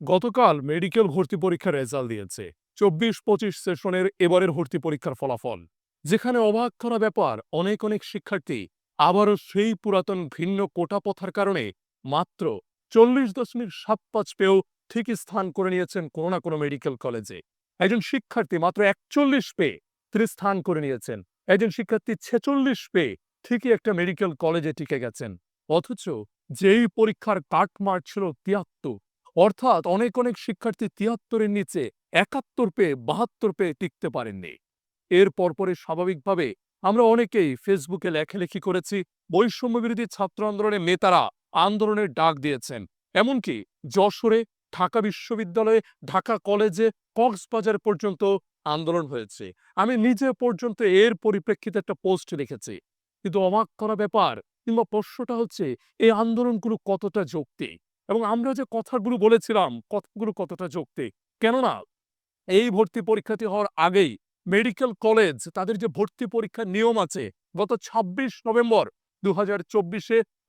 গতকাল মেডিকেল ভর্তি পরীক্ষার রেজাল্ট দিয়েছে। চব্বিশ পঁচিশ সেশনের এবারের ভর্তি পরীক্ষার ফলাফল। যেখানে অবাক করা ব্যাপার, অনেক অনেক শিক্ষার্থী আবারও সেই পুরাতন ভিন্ন কোটা পথার কারণে মাত্র চল্লিশ দশমিক সাত পাঁচ পেয়েও ঠিক স্থান করে নিয়েছেন কোনো না কোনো মেডিকেল কলেজে। একজন শিক্ষার্থী মাত্র একচল্লিশ পেয়ে তিনি স্থান করে নিয়েছেন। একজন শিক্ষার্থী ছেচল্লিশ পেয়ে ঠিকই একটা মেডিকেল কলেজে টিকে গেছেন। অথচ যেই পরীক্ষার কাটমার্ক ছিল তিয়াত্তর। অর্থাৎ অনেক অনেক শিক্ষার্থী তিয়াত্তরের নিচে একাত্তর পেয়ে বাহাত্তর পেয়ে টিকতে পারেননি। এর পরপরে স্বাভাবিকভাবে আমরা অনেকেই ফেসবুকে লেখালেখি করেছি বৈষম্য বিরোধী ছাত্র আন্দোলনের নেতারা আন্দোলনের ডাক দিয়েছেন। এমনকি যশোরে, ঢাকা বিশ্ববিদ্যালয়ে, ঢাকা কলেজে, কক্সবাজার পর্যন্ত আন্দোলন হয়েছে। আমি নিজে পর্যন্ত এর পরিপ্রেক্ষিতে একটা পোস্ট লিখেছি কিন্তু অবাক করা ব্যাপার কিংবা প্রশ্নটা হচ্ছে, এই আন্দোলনগুলো কতটা যৌক্তিক? এবং আমরা যে কথাগুলো বলেছিলাম, কথাগুলো কতটা যৌক্তিক? কেননা এই ভর্তি পরীক্ষাটি হওয়ার আগেই মেডিকেল কলেজ তাদের যে ভর্তি পরীক্ষার নিয়ম আছে, গত ২৬ নভেম্বর দু হাজার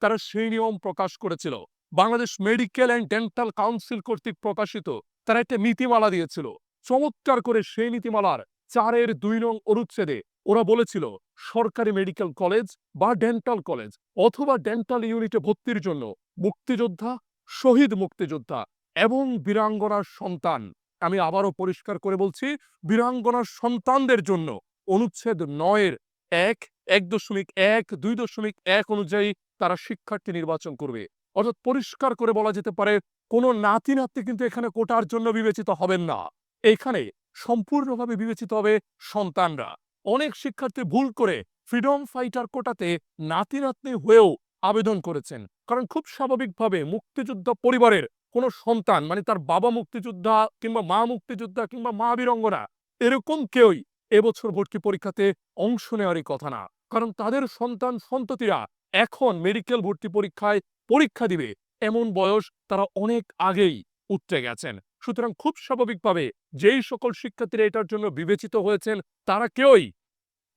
তারা সেই নিয়ম প্রকাশ করেছিল। Bangladesh medical and dental council কর্তৃক প্রকাশিত তারা একটা নীতিমালা দিয়েছিল। চমৎকার করে সেই নীতিমালার চারের দুই নং অনুচ্ছেদে ওরা বলেছিল, সরকারি মেডিকেল কলেজ বা ডেন্টাল কলেজ অথবা ডেন্টাল ইউনিটে ভর্তির জন্য মুক্তিযোদ্ধা শহীদ মুক্তিযোদ্ধা এবং বীরাঙ্গনার সন্তান। আমি আবারও পরিষ্কার করে বলছি, বীরাঙ্গনার সন্তানদের জন্য অনুচ্ছেদ নয়ের এক এক দশমিক এক, দুই দশমিক এক অনুযায়ী তারা শিক্ষার্থী নির্বাচন করবে। অর্থাৎ পরিষ্কার করে বলা যেতে পারে, কোনো নাতি নাতি কিন্তু এখানে কোটার জন্য বিবেচিত হবেন না। এখানে সম্পূর্ণভাবে বিবেচিত হবে সন্তানরা। অনেক শিক্ষার্থী ভুল করে ফ্রিডম ফাইটার কোটাতে নাতি নাতনি হয়েও আবেদন করেছেন। কারণ খুব স্বাভাবিকভাবে মুক্তিযোদ্ধা পরিবারের কোনো সন্তান মানে তার বাবা মুক্তিযোদ্ধা কিংবা মা মুক্তিযোদ্ধা কিংবা মা বীরঙ্গনা, এরকম কেউই এবছর ভর্তি পরীক্ষাতে অংশ নেওয়ারই কথা না। কারণ তাদের সন্তান, সন্ততিরা এখন মেডিকেল ভর্তি পরীক্ষায় পরীক্ষা দিবে এমন বয়স তারা অনেক আগেই উঠতে গেছেন। সুতরাং খুব স্বাভাবিকভাবে যেই সকল শিক্ষার্থীরা এটার জন্য বিবেচিত হয়েছেন, তারা কেউই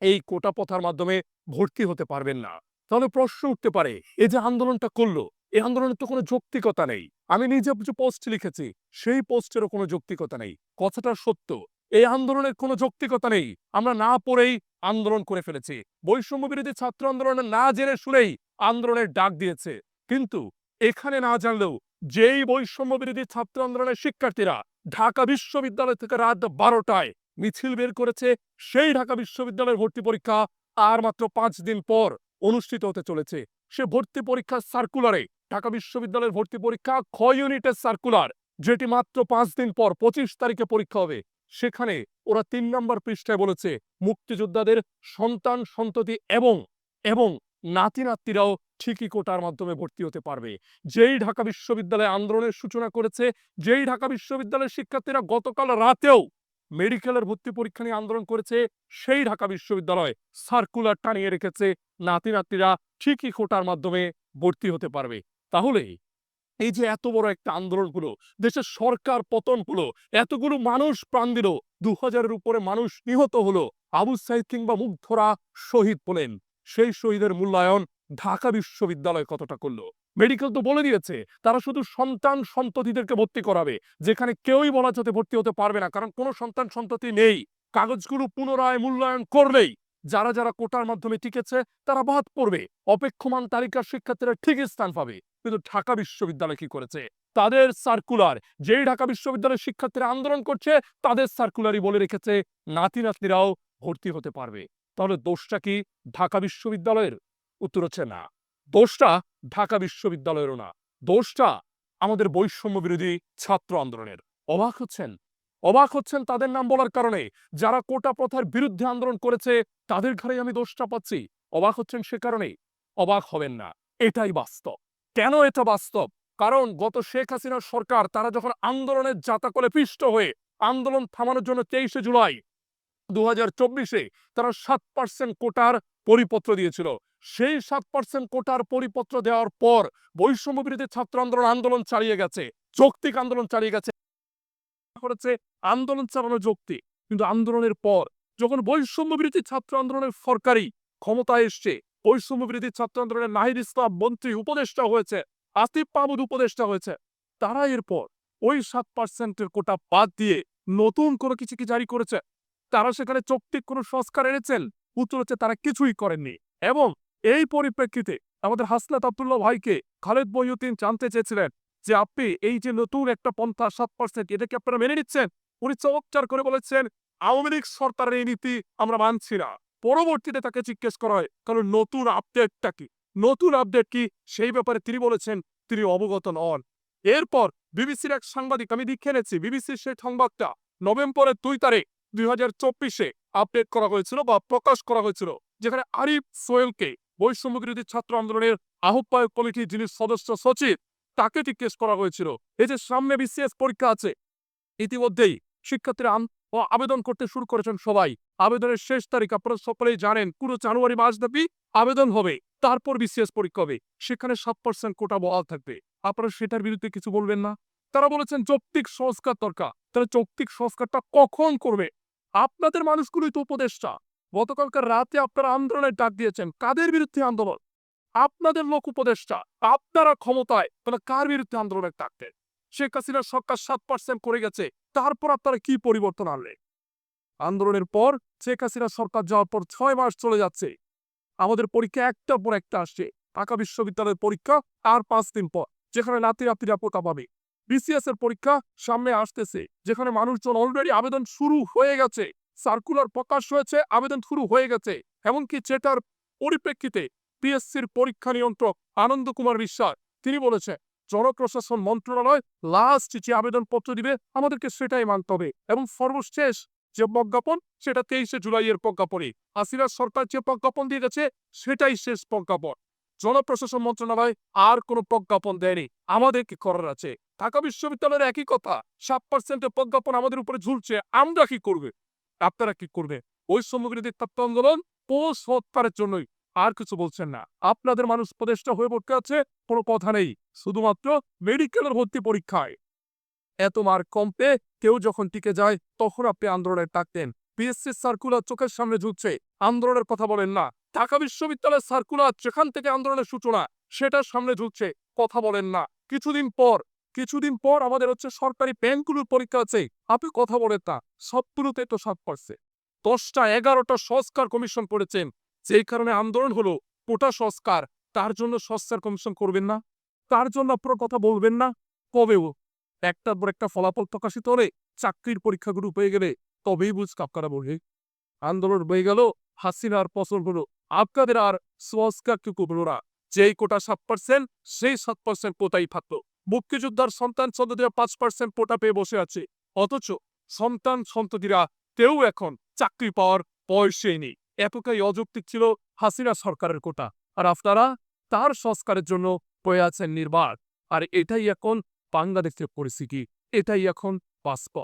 এই কোটা পথার মাধ্যমে ভর্তি হতে পারবেন না। তাহলে প্রশ্ন উঠতে পারে এ যে আন্দোলনটা করল, এই আন্দোলনের তো কোনো যৌক্তিকতা নেই। আমি নিজে যে পোস্ট লিখেছি, সেই পোস্টেরও কোনো যৌক্তিকতা নেই। কথাটা সত্য, এই আন্দোলনের কোনো যৌক্তিকতা নেই। আমরা না পড়েই আন্দোলন করে ফেলেছি। বৈষম্য বিরোধী ছাত্র আন্দোলনে না জেনে শুনেই আন্দোলনের ডাক দিয়েছে। কিন্তু এখানে না জানলেও যেই বৈষম্য বিরোধী ছাত্র আন্দোলনের শিক্ষার্থীরা ঢাকা বিশ্ববিদ্যালয় থেকে রাত বারোটায় মিছিল বের করেছে, সেই ঢাকা বিশ্ববিদ্যালয়ের ভর্তি পরীক্ষা আর মাত্র পাঁচ দিন পর অনুষ্ঠিত হতে চলেছে। সে ভর্তি পরীক্ষার সার্কুলারে ঢাকা বিশ্ববিদ্যালয়ের ভর্তি পরীক্ষা খ ইউনিটের সার্কুলার যেটি মাত্র পাঁচ দিন পর, পঁচিশ তারিখে পরীক্ষা হবে। সেখানে ওরা তিন নম্বর পৃষ্ঠায় বলেছে, মুক্তিযোদ্ধাদের সন্তান, সন্ততি এবং এবং নাতি নাতিরাও ঠিকই কোটার মাধ্যমে ভর্তি হতে পারবে। যেই ঢাকা বিশ্ববিদ্যালয়ে আন্দোলনের সূচনা করেছে, যেই ঢাকা বিশ্ববিদ্যালয়ের শিক্ষার্থীরা গতকাল রাতেও মেডিকেলের ভর্তি পরীক্ষা নিয়ে আন্দোলন করেছে সেই ঢাকা বিশ্ববিদ্যালয়। সার্কুলার টানিয়ে রেখেছে নাতি নাতিরা ঠিকই কোটার মাধ্যমে ভর্তি হতে পারবে। তাহলে এই যে এত বড় একটা আন্দোলন হলো দেশের সরকার পতন হলো এতগুলো মানুষ প্রাণ দিল দু হাজারের উপরে মানুষ নিহত হলো, আবু সাইদ কিংবা মুগ্ধরা শহীদ হলেন। সেই শহীদের মূল্যায়ন ঢাকা বিশ্ববিদ্যালয় কতটা করল? মেডিকেল তো বলে দিয়েছে, তারা শুধু সন্তান সন্ততিদেরকে ভর্তি করাবে, যেখানে কেউই বলা যাতে ভর্তি হতে পারবে না, কারণ কোনো সন্তান সন্ততি নেই। কাগজগুলো পুনরায় মূল্যায়ন করলেই যারা যারা কোটার মাধ্যমে টিকেছে, তারা বাদ পড়বে। অপেক্ষমান তালিকার শিক্ষার্থীরা ঠিকই স্থান পাবে। কিন্তু ঢাকা বিশ্ববিদ্যালয় কি করেছে? তাদের সার্কুলার যেই ঢাকা বিশ্ববিদ্যালয়ের শিক্ষার্থীরা আন্দোলন করছে, তাদের সার্কুলারই বলে রেখেছে নাতি নাতনিরাও ভর্তি হতে পারবে। তাহলে দোষটা কি ঢাকা বিশ্ববিদ্যালয়ের? উত্তর হচ্ছে না। দোষটা ঢাকা বিশ্ববিদ্যালয়েরও না। দোষটা আমাদের বৈষম্য বিরোধী ছাত্র আন্দোলনের। অবাক হচ্ছেন? অবাক হচ্ছেন তাদের নাম বলার কারণে। যারা কোটা প্রথার বিরুদ্ধে আন্দোলন করেছে, তাদের ঘরেই আমি দোষটা পাচ্ছি। অবাক হচ্ছেন সে কারণে অবাক হবেন না। এটাই বাস্তব। কেন এটা বাস্তব? কারণ গত শেখ হাসিনার সরকার, তারা যখন আন্দোলনের জাতাকলে পিষ্ট হয়ে আন্দোলন থামানোর জন্য তেইশে জুলাই দু হাজার চব্বিশে তারা সাত পার্সেন্ট কোটার পরিপত্র দিয়েছিল। সেই সাত পার্সেন্ট কোটার পরিপত্র দেওয়ার পর বৈষম্য বিরোধী ছাত্র আন্দোলন আন্দোলন চালিয়ে গেছে। যৌক্তিক আন্দোলন চালিয়ে গেছে। করেছে আন্দোলন চালানো যৌক্তিক কিন্তু আন্দোলনের পর যখন বৈষম্য বিরোধী ছাত্র আন্দোলনের সরকারি ক্ষমতায় এসছে, বৈষম্য বিরোধী ছাত্র আন্দোলনের নাহিদ ইসলাম মন্ত্রী উপদেষ্টা হয়েছে, আসিফ মাহমুদ উপদেষ্টা হয়েছে, তারা এরপর ওই সাত পার্সেন্টের কোটা বাদ দিয়ে নতুন কোনো কিছু কি জারি করেছে? তারা সেখানে চৌক্তিক কোনো সংস্কার এনেছেন? উত্তর হচ্ছে তারা কিছুই করেননি। এবং এই পরিপ্রেক্ষিতে আমাদের হাসনাত আব্দুল্লাহ ভাইকে খালেদ বইউদ্দিন জানতে চেয়েছিলেন যে আপনি এই যে নতুন একটা পন্থা সাত পার্সেন্ট এটাকে আপনারা মেনে নিচ্ছেন? উনি চমৎকার করে বলেছেন, আওয়ামী লীগ সরকারের এই নীতি আমরা মানছি না। পরবর্তীতে তাকে জিজ্ঞেস করা হয়, কারণ নতুন আপডেটটা কি? নতুন আপডেট কি? সেই ব্যাপারে তিনি বলেছেন, তিনি অবগত নন। এরপর বিবিসির এক সাংবাদিক, আমি দেখে এনেছি, বিবিসির সেই সংবাদটা নভেম্বরের দুই তারিখ দুই হাজার চব্বিশে আপডেট করা হয়েছিল বা প্রকাশ করা হয়েছিল, যেখানে আরিফ সোয়েলকে বৈষম্য বিরোধী ছাত্র আন্দোলনের আহ্বায়ক কমিটির যিনি সদস্য সচিব, তাকে জিজ্ঞেস করা হয়েছিল, এই যে সামনে বিসিএস পরীক্ষা আছে, ইতিমধ্যেই শিক্ষার্থীরা ও আবেদন করতে শুরু করেছেন সবাই। আবেদনের শেষ তারিখ আপনারা সকলেই জানেন, পুরো জানুয়ারি মাস ব্যাপী আবেদন হবে, তারপর বিসিএস পরীক্ষা হবে। সেখানে সাত পার্সেন্ট কোটা বহাল থাকবে। আপনারা সেটার বিরুদ্ধে কিছু বলবেন না? তারা বলেছেন, যৌক্তিক সংস্কার দরকার। তারা যৌক্তিক সংস্কারটা কখন করবে? আপনাদের মানুষগুলোই তো উপদেষ্টা। গতকালকার রাতে আপনারা আন্দোলনের ডাক দিয়েছেন। কাদের বিরুদ্ধে আন্দোলন? আপনাদের লোক উপদেষ্টা। আপনারা ক্ষমতায়। তাহলে কার বিরুদ্ধে আন্দোলনের ডাক দেন? শেখ হাসিনার সরকার সাত পার্সেন্ট করে গেছে। তারপর আপনারা কি পরিবর্তন আনলেন? আন্দোলনের পর শেখ হাসিনা সরকার যাওয়ার পর ছয় মাস চলে যাচ্ছে। আমাদের পরীক্ষা একটার পর একটা আসছে। ঢাকা বিশ্ববিদ্যালয়ের পরীক্ষা আর পাঁচ দিন পর। যেখানে নাতি নাতিরা পোকা পাবে। বিসিএস এর পরীক্ষা সামনে আসতেছে, যেখানে মানুষজন অলরেডি আবেদন শুরু হয়ে গেছে। সার্কুলার প্রকাশ হয়েছে, আবেদন শুরু হয়ে গেছে। এমনকি যেটার পরিপ্রেক্ষিতে পিএসসির পরীক্ষা নিয়ন্ত্রক আনন্দ কুমার বিশ্বাস, তিনি বলেছে জনপ্রশাসন মন্ত্রণালয় লাস্ট যে আবেদনপত্র দিবে, আমাদেরকে সেটাই মানতে হবে। এবং সর্বশেষ যে প্রজ্ঞাপন, সেটা তেইশে জুলাইয়ের প্রজ্ঞাপনে। হাসিনা সরকার যে প্রজ্ঞাপন দিয়ে গেছে, সেটাই শেষ প্রজ্ঞাপন। জনপ্রশাসন মন্ত্রণালয় আর কোনো প্রজ্ঞাপন দেয়নি। আমাদের কি করার আছে? ঢাকা বিশ্ববিদ্যালয়ের একই কথা, সাত পার্সেন্টের প্রজ্ঞাপন আমাদের উপরে ঝুলছে, আমরা কি করবে? আপনারা কি করবে? ওই সমগ্রীদের তত্ত্ব আন্দোলন পোষ হত্যারের জন্যই। আর কিছু বলছেন না। আপনাদের মানুষ উপদেষ্টা হয়ে পড়তে আছে, কোনো কথা নেই। শুধুমাত্র মেডিকেলের ভর্তি পরীক্ষায়। এত মার্ক কম পেয়ে কেউ যখন টিকে যায়, তখন আপনি আন্দোলনের ডাকতেন পিএসসি সার্কুলার চোখের সামনে ঝুঁকছে আন্দোলনের কথা বলেন না। ঢাকা বিশ্ববিদ্যালয়ের সার্কুলার যেখান থেকে আন্দোলনের সূচনা সেটার সামনে ঝুঁকছে কথা বলেন না। কিছুদিন পর কিছুদিন পর আমাদের হচ্ছে সরকারি ব্যাংকগুলোর পরীক্ষা আছে, আপনি কথা বলেন না, সবগুলোতে তো সাত পারছে। দশটা, এগারোটা সংস্কার কমিশন করেছেন, যেই কারণে আন্দোলন হলো, কোটা সংস্কার, তার জন্য সংস্কার কমিশন করবেন না। তার জন্য আপনার কথা বলবেন না কবেও একটার পর একটা ফলাফল প্রকাশিত হলে চাকরির পরীক্ষাগুলো পেয়ে গেলে তবেই বুঝ আপনারা বলবে। আন্দোলন হয়ে গেল, হাসিনার পছন্দ হলো আপনাদের আর সংস্কার টুকু হলো যেই কোটা সাত পার্সেন্ট সেই সাত পার্সেন্ট কোটাই থাকল মুক্তিযোদ্ধার সন্তান সন্ততিরা পাঁচ পার্সেন্ট কোটা পেয়ে বসে আছে অথচ সন্তান সন্ততিরা কেউ এখন চাকরি পাওয়ার বয়সেই নেই এতটাই অযৌক্তিক ছিল হাসিনা সরকারের কোটা আর আপনারা তার সংস্কারের জন্য পয়ে আছেন নির্বাক আর এটাই এখন বাংলাদেশের পরিস্থিতি এটাই এখন বাস্তব